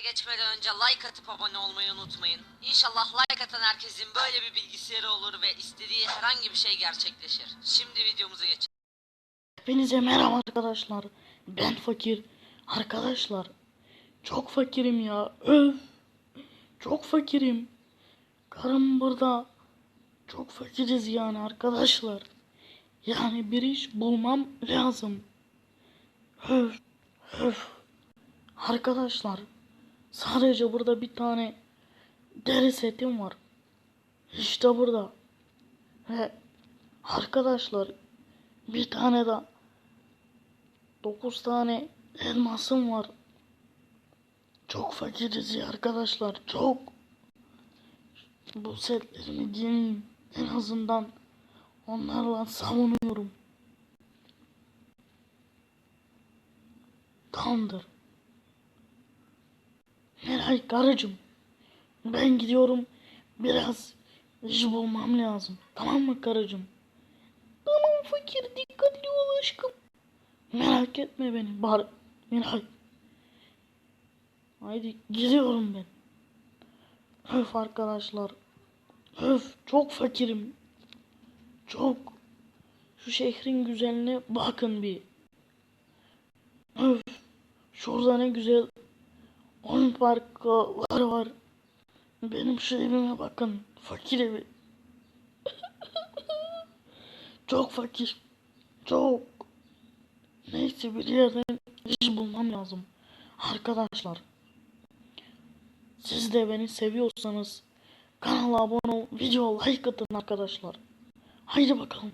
geçmeden önce like atıp abone olmayı unutmayın. İnşallah like atan herkesin böyle bir bilgisayarı olur ve istediği herhangi bir şey gerçekleşir. Şimdi videomuza geçelim. Hepinize merhaba arkadaşlar. Ben fakir. Arkadaşlar çok fakirim ya. Öf. Çok fakirim. Karım burada. Çok fakiriz yani arkadaşlar. Yani bir iş bulmam lazım. Öf. Öf. Arkadaşlar sadece burada bir tane deri setim var. İşte burada. Ve arkadaşlar bir tane de 9 tane elmasım var. Çok fakiriz ya arkadaşlar çok. Bu setlerimi giyeyim en azından onlarla savunuyorum. Tamamdır. Meray karıcığım ben gidiyorum biraz iş bulmam lazım. Tamam mı karıcığım? Tamam fakir dikkatli ol aşkım. Merak etme beni bar Miray. Haydi gidiyorum ben. Öf arkadaşlar. Öf çok fakirim. Çok. Şu şehrin güzelliğine bakın bir. Öf. Şurada ne güzel oyun parklar var. Benim şu evime bakın. Fakir evi. Çok fakir. Çok. Neyse bir yerden iş bulmam lazım. Arkadaşlar. Siz de beni seviyorsanız kanala abone ol, video like atın arkadaşlar. Haydi bakalım.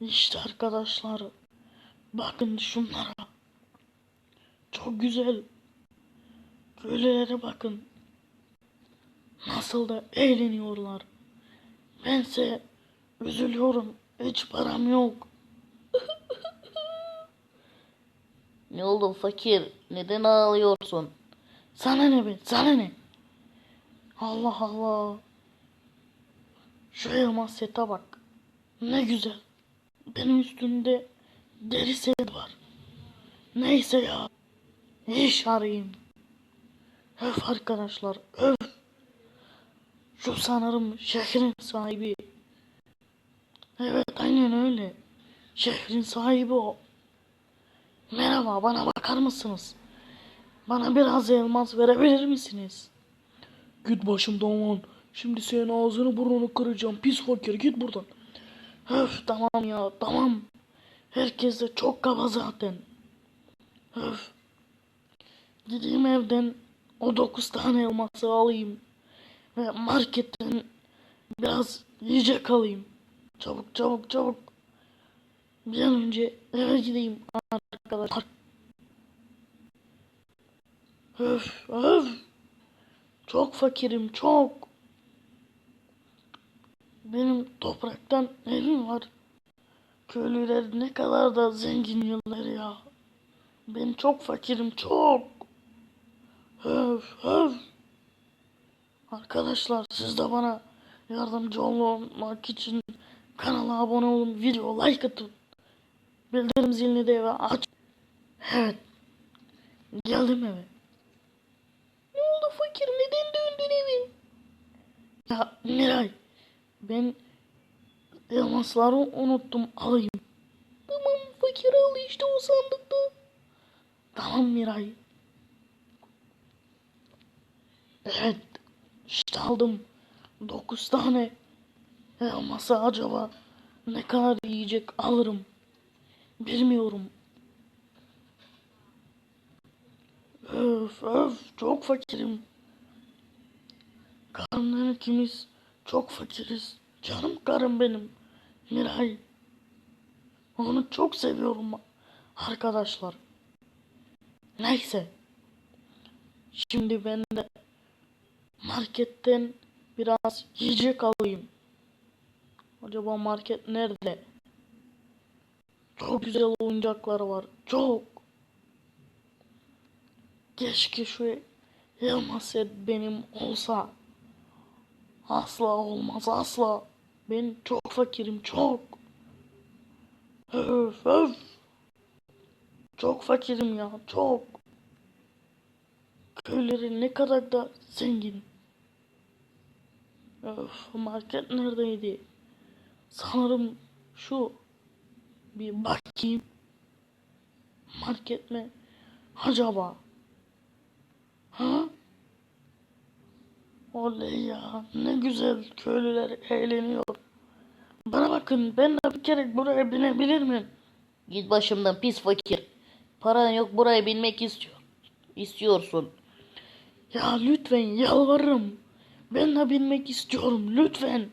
İşte arkadaşlar. Bakın şunlara. Çok güzel. Köylülere bakın. Nasıl da eğleniyorlar. Bense üzülüyorum. Hiç param yok. Ne oldu fakir? Neden ağlıyorsun? Sana ne be? Sana ne? Allah Allah. Şu elmas sete bak. Ne güzel. Benim üstümde deri set var. Neyse ya. İş arayayım. Öf arkadaşlar. Öf. Şu sanırım şehrin sahibi. Evet aynen öyle. Şehrin sahibi o. Merhaba bana bakar mısınız? Bana biraz elmas verebilir misiniz? Git başımdan lan. Şimdi senin ağzını burnunu kıracağım. Pis fakir git buradan. Öf tamam ya tamam. Herkes de çok kaba zaten. Öf. Gideyim evden o dokuz tane elması alayım. Ve marketten biraz yiyecek alayım. Çabuk çabuk çabuk. Bir an önce eve gideyim arkadaşlar. Öf öf. Çok fakirim çok. Benim topraktan evim var. Köylüler ne kadar da zengin yıllar ya. Ben çok fakirim çok. Öf öf. Arkadaşlar siz de bana yardımcı olmak için kanala abone olun, video like atın. Bildirim zilini de eve aç. Evet. Geldim eve. Ne oldu fakir? Neden döndün eve? Ya Miray. Ben elmasları unuttum. Alayım. Tamam fakir al işte o sandıkta. Tamam Miray. Evet. İşte aldım. Dokuz tane elması acaba ne kadar yiyecek alırım. Bilmiyorum. Öf öf çok fakirim. Karımdan ikimiz çok fakiriz. Canım karım benim. Miray. Onu çok seviyorum arkadaşlar. Neyse. Şimdi ben de marketten biraz yiyecek alayım. Acaba market nerede? Çok güzel oyuncaklar var. Çok. Keşke şu elmas set benim olsa. Asla olmaz asla. Ben çok fakirim çok. Öf öf. Çok fakirim ya çok. köyleri ne kadar da zengin. Öf, market neredeydi? Sanırım şu. Bir bakayım. Market mi? Acaba? Ha? Oley ya. Ne güzel köylüler eğleniyor. Bana bakın ben de bir kere buraya binebilir miyim? Git başımdan pis fakir. Paran yok buraya binmek istiyor. İstiyorsun. Ya lütfen yalvarırım. Ben de binmek istiyorum lütfen.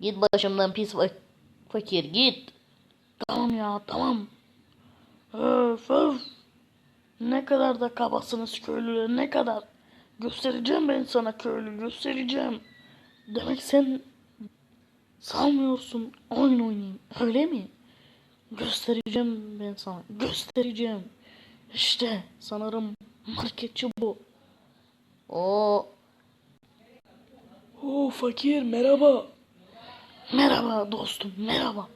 Git başımdan pis fa- fakir git. Tamam ya tamam. Öf öf. Ne kadar da kabasınız köylüler ne kadar. Göstereceğim ben sana köylü göstereceğim. Demek sen salmıyorsun oyun oynayayım öyle mi? Göstereceğim ben sana göstereceğim. İşte sanırım marketçi bu. O Oo fakir merhaba. Merhaba dostum merhaba.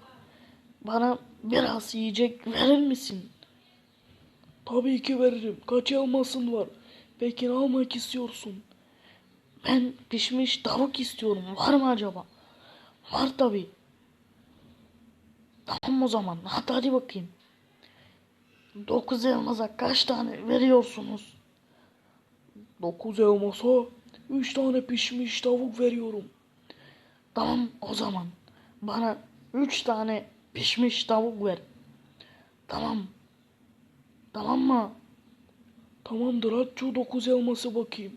Bana biraz yiyecek verir misin? Tabii ki veririm. Kaç elmasın var? Peki ne almak istiyorsun? Ben pişmiş tavuk istiyorum. Var mı acaba? Var tabii. Tamam o zaman. Hadi, hadi bakayım. Dokuz elmasa kaç tane veriyorsunuz? Dokuz elmasa üç tane pişmiş tavuk veriyorum. Tamam o zaman. Bana üç tane pişmiş tavuk ver. Tamam. Tamam mı? Tamamdır aç şu dokuz elması bakayım.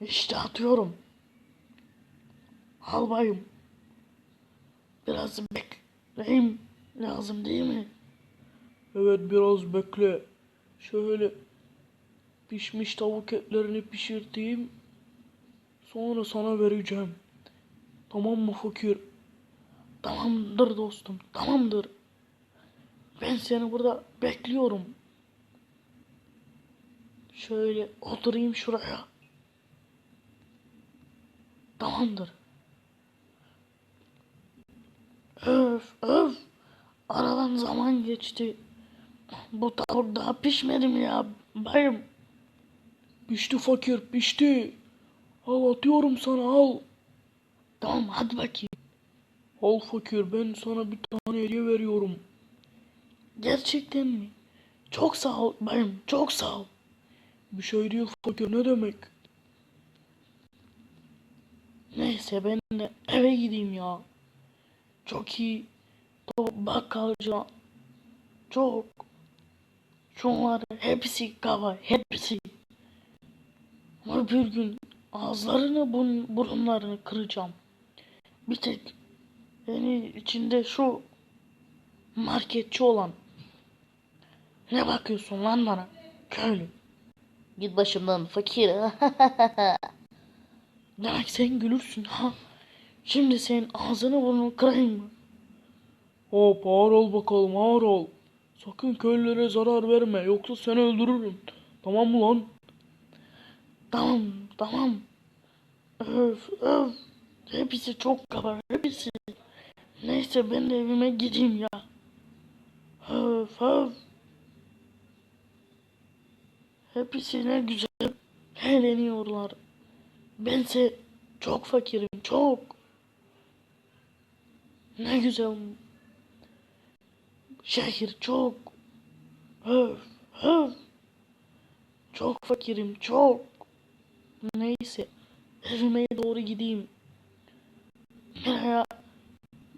İşte atıyorum. Al bayım. Biraz bekleyeyim lazım değil mi? Evet biraz bekle. Şöyle pişmiş tavuk etlerini pişirteyim. Sonra sana vereceğim. Tamam mı fakir? Tamamdır dostum, tamamdır. Ben seni burada bekliyorum. Şöyle oturayım şuraya. Tamamdır. Öf öf. Aradan zaman geçti. Bu tavuk daha pişmedi mi ya bayım? Pişti fakir pişti. Al atıyorum sana al. Tamam hadi bakayım. Al fakir ben sana bir tane hediye veriyorum. Gerçekten mi? Çok sağ ol bayım çok sağ ol. Bir şey değil fakir ne demek? Neyse ben de eve gideyim ya. Çok iyi. O bakkalcı çok. Şunlar hepsi kaba hepsi. Ama bir gün ağızlarını bun, burunlarını kıracağım. Bir tek beni içinde şu marketçi olan. Ne bakıyorsun lan bana? Köylü. git başımdan fakir. Demek sen gülürsün ha. Şimdi senin ağzını burnunu kırayım mı? Hop ağır ol bakalım ağır ol. Sakın köylülere zarar verme yoksa seni öldürürüm. Tamam mı lan? Tamam tamam. Öf öf. Hepsi çok kaba hepsi. Neyse ben de evime gideyim ya. Öf öf. Hepsi ne güzel eğleniyorlar. Bense çok fakirim çok. Ne güzel. Şehir çok. Öf öf. Çok fakirim çok. Neyse evime doğru gideyim.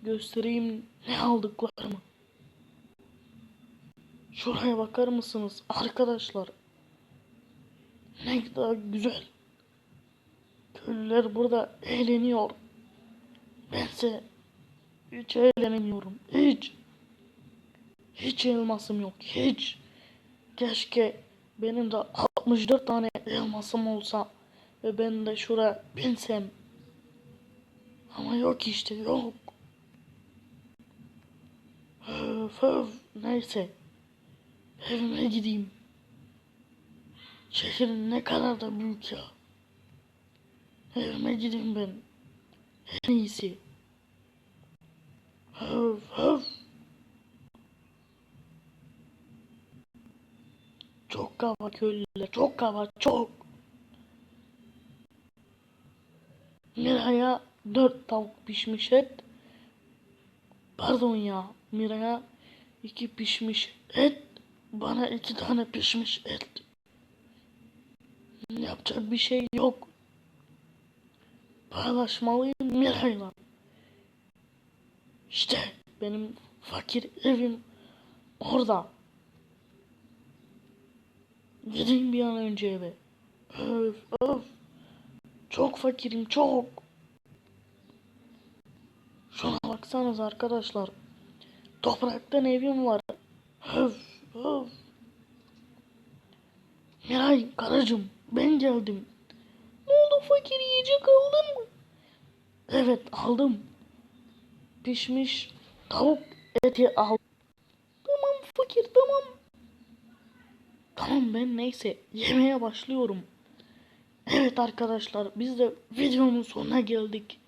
Göstereyim ne aldıklarımı. Şuraya bakar mısınız arkadaşlar? Ne kadar güzel. Köylüler burada eğleniyor. Bense hiç eğlenemiyorum. Hiç. Hiç elmasım yok. Hiç. Keşke benim de 64 tane elmasım olsa ve ben de şuraya binsem. Ama yok işte yok. Öf öf. Neyse. Evime gideyim. Şehir ne kadar da büyük ya. Evime gideyim ben. En iyisi. Öf öf. Çok kaba köylüler. Çok kaba. Çok. Miray'a dört tavuk pişmiş et. Pardon ya. Miray'a iki pişmiş et. Bana iki tane pişmiş et. Yapacak bir şey yok. Paylaşmalıyım Miray'la. İşte benim fakir evim orada. Gideyim bir an önce eve. Öf öf. Çok fakirim çok. Şuna baksanız arkadaşlar. Topraktan evim var. Öf öf. Miray karıcığım ben geldim. Ne oldu fakir yiyecek aldın mı? Evet aldım. Pişmiş tavuk eti aldım. Tamam fakir tamam. Tamam ben neyse yemeğe başlıyorum. Evet arkadaşlar biz de videonun sonuna geldik.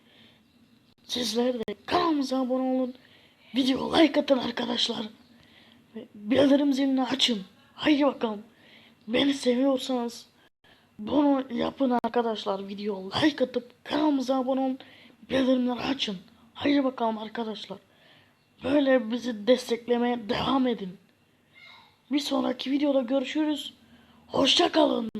Sizler de kanalımıza abone olun. Video like atın arkadaşlar. Ve bildirim zilini açın. Haydi bakalım. Beni seviyorsanız bunu yapın arkadaşlar. Video like atıp kanalımıza abone olun. Bildirimleri açın. Haydi bakalım arkadaşlar. Böyle bizi desteklemeye devam edin. Bir sonraki videoda görüşürüz. Hoşça kalın.